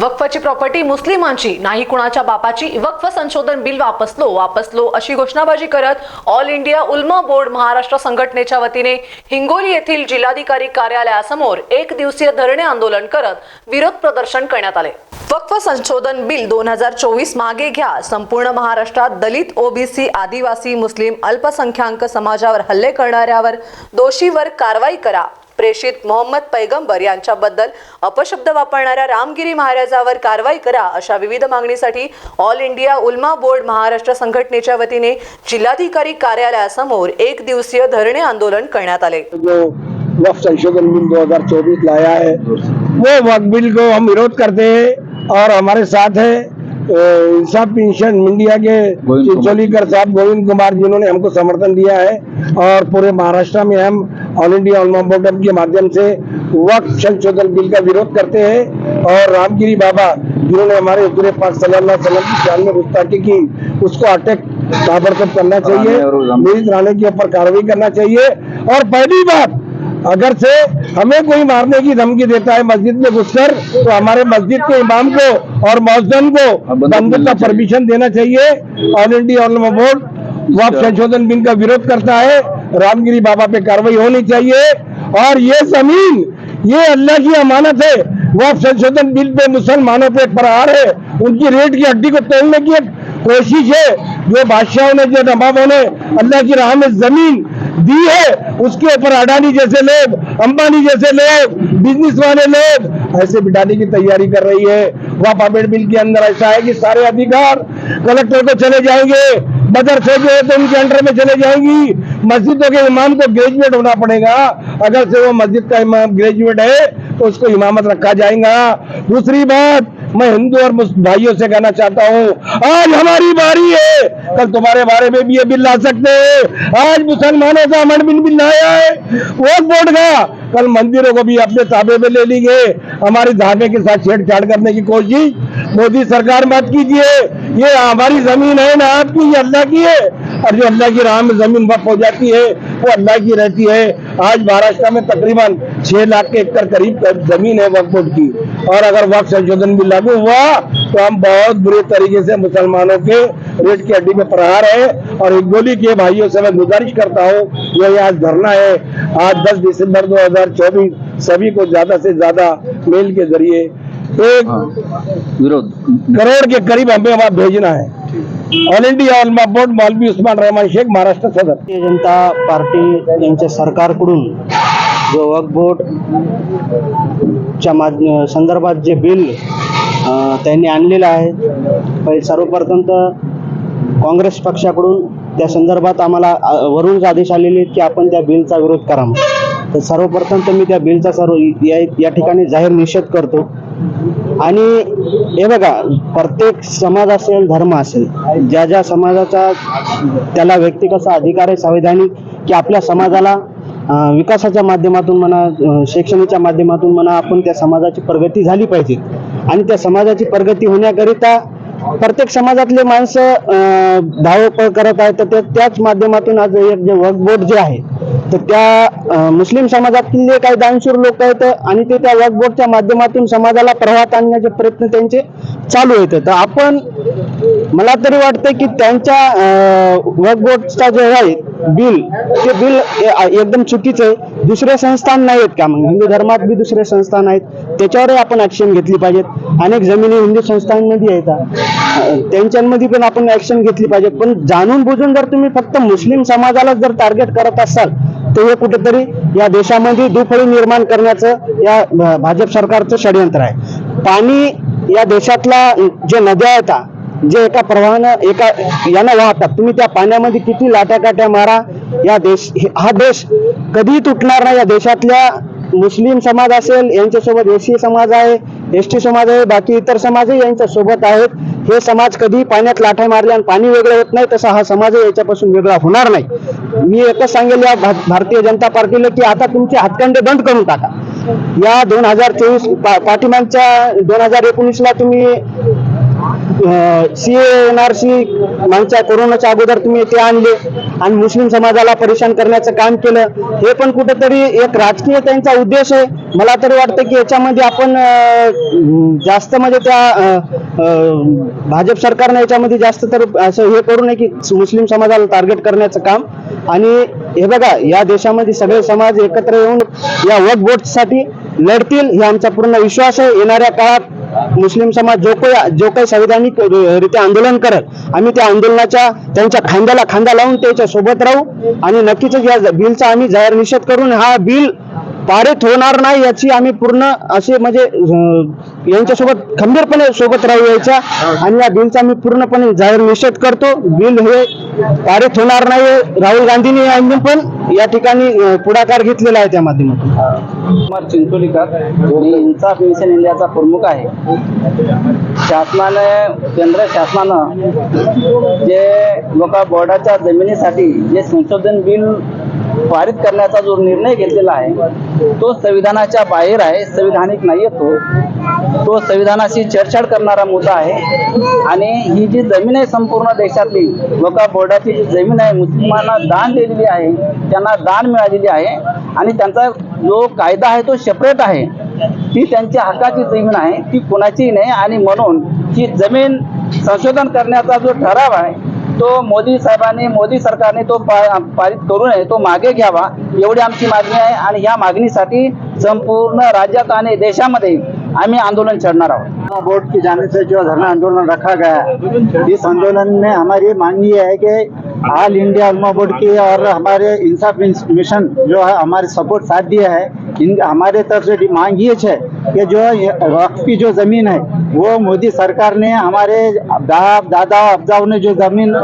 वक्फची property मुस्लिमांची नाही कुणाच्या बापाची. वक्फ संशोधन बिल वापसलो वापसलो अशी घोषणाबाजी करत all India Ulama board Maharashtra संघटनेच्या वतीने हिंगोली येथील जिल्हाधिकारी कार्यालयासमोर एक दिवसीय धरणे आंदोलन करत विरोध प्रदर्शन करण्यात आले. वक्फ संशोधन बिल दोन हजार चोवीस मागे घ्या. संपूर्ण महाराष्ट्रात दलित ओबीसी आदिवासी मुस्लिम अल्पसंख्याक समाजावर हल्ले करणाऱ्यावर दोषीवर कारवाई करा. प्रेषित मोहम्मद पैगंबर यांच्याबद्दल अपशब्द वापरणाऱ्या रामगिरी महाराजावर कारवाई करा अशा विविध मागणीसाठी all India Ulama board Maharashtra संघटनेच्या वतीने जिल्हाधिकारी कार्यालयासमोर एक दिवसीय धरणे आंदोलन करण्यात आले. जो वक्फ संशोधन बिल 2024 लाया है वो वक्त बिल को हम विरोध करते हैं और हमारे साथ है। इंसाफ पेंशन इंडिया के चिंचोलीकर साहब गोविंद कुमार जिन्होंने हमको समर्थन दिया है और पूरे महाराष्ट्र में हम ऑल इंडिया उलमा बोर्ड के माध्यम से वक्त संशोधन बिल का विरोध करते हैं और रामगिरी बाबा जिन्होंने हमारे हुजूर पाक सल्लल्लाहु अलैहि वसल्लम की शान में गुस्ताखी की उसको अटैक ताबड़तोड़ करना चाहिए। मीर राणे के ऊपर कार्रवाई करना चाहिए। और पहली बात अगर से हमें कोई मारने की धमकी देता है मस्जिद में घुसकर तो हमारे मस्जिद के इमाम को और मौजन को बंदूक बंदूक का परमिशन देना चाहिए। All India Ulama board Waqf संशोधन बिल का विरोध करता है। रामगिरी बाबा पे कार्रवाई होनी चाहिए। और ये ज़मीन ये अल्लाह की अमानत है। वक्फ संशोधन बिल पे मुसलमानों पे प्रहार है। उनकी रेट की हड्डी को तोड़ने की कोशिश है। जो बादशाहों ने जो नवाबों ने अल्लाह की राह में ज़मीन दी है। उसके ऊपर अडानी जैसे लोग, अंबानी जैसे लोग बिज़नेस वाले लोग, ऐसे बिठाने की तैयारी कर रही है। वह पापेट बिल के अंदर ऐसा है कि सारे अधिकार कलेक्टर को चले जाएँगे मदरसे जो है तो उनके अंडर में चले जाएँगी। मस्जिदों के इमाम को ग्रेजुएट होना पड़ेगा, अगर से वो मस्जिद का इमाम ग्रेजुएट है तो उसको इमामत रखा जाएगा। दूसरी बात, मैं हिंदू और भाइयों से कहना चाहता हूँ, आज हमारी बारी है। कल तुम्हारे बारे में भी ये बिल ला सकते हैं। आज मुसलमानों का अमेंडमेंट बिल लाया है। वोट बोर्ड का। कल मंदिरों को भी अपने ताबे में ले लेंगे। हमारी धार्मिक के साथ छेड़छाड़ करने की कोशिश। मोदी सरकार मत कीजिए। ये हमारी ज़मीन है ना आपकी, ये अल्लाह की है। और जो अल्लाह की राह में ज़मीन वक्त हो जाती है वो अल्लाह की रहती है। आज महाराष्ट्र में तकरीबन छह लाख के एकड़ करीब ज़मीन है वक्फ बोर्ड की और अगर वक्त संशोधन भी लागू हुआ तो हम बहुत बुरे तरीके से मुसलमानों के रेट की हड्डी में प्रहार है। और हिंगोली के भाइयों से मैं गुजारिश करता हूँ ये आज धरना है। आज 10 दिसंबर 2024 सभी को ज़्यादा से ज़्यादा मेल के ज़रिए एक हाँ। विरोध। करोड़ के करीब हमें वहाँ भेजना है। ऑल इंडिया ऑलमा बोर्ड मौलवी उस्मान रहमान शेख महाराष्ट्र सदर भारतीय जनता पार्टी यांच्या सरकारकडून जो वक्फ च्या माध्य संदर्भात जे बिल त्यांनी आणलेलं आहे पहिले सर्वप्रथम तर काँग्रेस पक्षाकडून त्या संदर्भात आम्हाला वरूनच आदेश आलेले की आपण त्या बिलचा विरोध करा तर सर्वप्रथम तर मी त्या बिलचा सर्व या ठिकाणी जाहीर निषेध करतो. आणि हे बघा प्रत्येक समाज असेल धर्म असेल ज्या ज्या समाजाचा त्याला व्यक्ती कसा अधिकार आहे संवैधानिक की आपल्या समाजाला विकासाच्या माध्यमातून म्हणा शैक्षणिकच्या माध्यमातून म्हणा आपण त्या समाजाची प्रगती झाली पाहिजे. आणि त्या समाजाची प्रगती होण्याकरिता प्रत्येक समाजातले माणसं अं, धावपळ करत आहेत तर त्याच माध्यमातून आज एक जे वक्फ बोर्ड जे आहे तर त्या मुस्लिम समाजातील जे काही दानशूर लोक आहेत आणि ते त्या वक्फ बोर्डच्या माध्यमातून समाजाला प्रवाहात आणण्याचे प्रयत्न त्यांचे चालू आहेत तर आपण मला तरी वाटतं की त्यांच्या वर्कबोर्डचा जो जे आहे बिल ते बिल एकदम चुकीचं आहे. दुसरे संस्थान नाही आहेत का मग? हिंदू धर्मात बी दुसरे संस्थान आहेत. त्याच्यावरही आपण ॲक्शन घेतली पाहिजेत. अनेक जमिनी हिंदू संस्थांमध्ये आहेत. त्यांच्यामध्ये पण आपण ॲक्शन घेतली पाहिजे पण जाणून बुजून जर तुम्ही फक्त मुस्लिम समाजाला जर टार्गेट करत असाल तर हे कुठेतरी या देशामध्ये दुफळी निर्माण करण्याचं या भाजप सरकारचं षडयंत्र आहे. पाणी या देशातला जे नद्या आहेत जे एका प्रवाहानं एका यानं वाहतात तुम्ही त्या पाण्यामध्ये किती लाट्याकाट्या मारा या देश हे- हा देश कधीही तुटणार नाही. या देशातल्या मुस्लिम समाज असेल यांच्यासोबत एसी समाज आहे एस टी समाज आहे बाकी इतर समाजही यांच्या सोबत आहेत. हे समाज कधी पाण्यात लाठ्या मारले आणि पाणी वेगळं होत नाही तसा हा समाज याच्यापासून वेगळा होणार नाही. मी एकच सांगेल या भारतीय जनता पार्टीला की आता तुमचे हातखंडे बंद करून टाका. या दोन हजार चोवीस पाठीमागच्या दोन हजार एकोणीसला तुम्ही सी एन आर सी मागच्या कोरोनाच्या अगोदर तुम्ही ते आणले आणि मुस्लिम समाजाला परेशान करण्याचं काम केलं. हे पण कुठेतरी एक राजकीय त्यांचा उद्देश आहे. मला तरी वाटतं की याच्यामध्ये आपण जास्त म्हणजे त्या भाजप सरकारने याच्यामध्ये जास्त तर असं हे करू नये की मुस्लिम समाजाला टार्गेट करण्याचं काम. आणि हे बघा या देशामध्ये सगळे समाज एकत्र येऊन या वक बोटसाठी लढतील हे आमचा पूर्ण विश्वास आहे. येणाऱ्या काळात मुस्लिम समाज जो काही जो काही संविधानिक रित्या आंदोलन करत आम्ही त्या आंदोलनाच्या त्यांच्या खांद्याला खांदा लावून त्याच्या सोबत राहू. आणि नक्कीच या बिलचा आम्ही जाहीर निषेध करून हा बिल पारित होणार नाही याची आम्ही पूर्ण असे म्हणजे यांच्यासोबत खंबीरपणे सोबत राहू यायच्या आणि या बिलचा आम्ही पूर्णपणे जाहीर निषेध करतो. बिल हे पारित होणार नाही राहुल गांधींनी यांनी पण या ठिकाणी पुढाकार घेतलेला आहे त्या माध्यमातून. कुमार चिंचोलीकर मी इन्साफ मिशन इंडियाचा प्रमुख आहे. शासनाने केंद्र शासनानं जे लोक बोर्डाच्या जमिनीसाठी जे संशोधन बिल पारित करण्याचा जो निर्णय घेतलेला आहे तो संविधानाच्या बाहेर आहे संविधानिक नाही तो. तो संविधानाशी छेडछाड करणारा मुद्दा आहे. आणि ही जी जमीन आहे संपूर्ण देशातली लोक बोर्डाची जी जमीन आहे मुस्लिमांना दान दिलेली आहे त्यांना दान मिळालेली आहे आणि त्यांचा जो कायदा आहे तो सेपरेट आहे. ती त्यांच्या हक्काची जमीन आहे ती कोणाचीही नाही आणि म्हणून ही जमीन संशोधन करण्याचा जो ठराव आहे तो मोदी साहेबांनी मोदी सरकारने तो पारित करू नये तो मागे घ्यावा एवढी आमची मागणी आहे आणि या मागणीसाठी संपूर्ण राज्यात आणि देशामध्ये आम्ही आंदोलन छेडणार आहोत. बोर्ड की जाने से जो धरना आंदोलन रखा गया इस आंदोलन में हमारी मांग ये है कि ऑल इंडिया उलमा बोर्ड की और हमारे इंसाफ मिशन जो है हमारे सपोर्ट साथ दिया है। इन हमारे तरफ से मांग ये है कि जो वक्त वक्फ की जो जमीन है वो मोदी सरकार ने हमारे बाप दादा अब्दाओं ने जो ज़मीन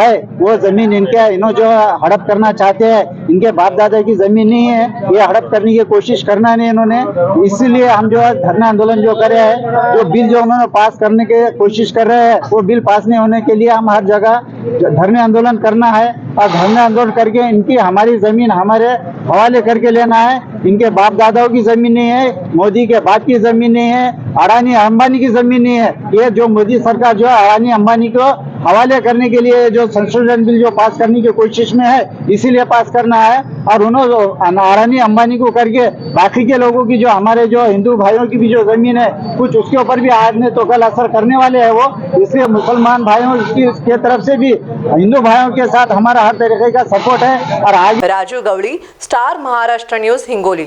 है, वो ज़मीन इनके इन्हों जो हड़प करना चाहते हैं, इनके बाप दादा की ज़मीन नहीं है, ये हड़प करने की कोशिश करना नहीं इन्होंने। इसीलिए हम जो है धरना आंदोलन जो करे है, वो बिल जो उन्होंने पास करने की कोशिश कर रहे हैं, वो बिल पास नहीं होने के लिए हम हर जगह धरने आंदोलन करना है और धरने आंदोलन करके इनकी हमारी जमीन हमारे हवाले करके लेना है। इनके बाप दादाओं की जमीन नहीं है मोदी के बाप की जमीन नहीं है अडानी अंबानी की जमीन नहीं है। ये जो मोदी सरकार जो है अडानी अंबानी को हवाले करने के लिए जो संशोधन बिल जो पास करने की कोशिश में है, इसीलिए पास करना है। और उन्होंने अडानी अंबानी को करके बाकी के लोगों की जो हमारे जो हिंदू भाइयों की भी जो ज़मीन है, कुछ उसके ऊपर भी आज ने तो कल असर करने वाले है वो। इसलिए मुसलमान भाइयों की, के तरफ़ से भी हिंदू भाइयों के साथ हमारा हर तरीके का सपोर्ट है। और आज राजू गवळी, स्टार महाराष्ट्र न्यूज़ हिंगोली।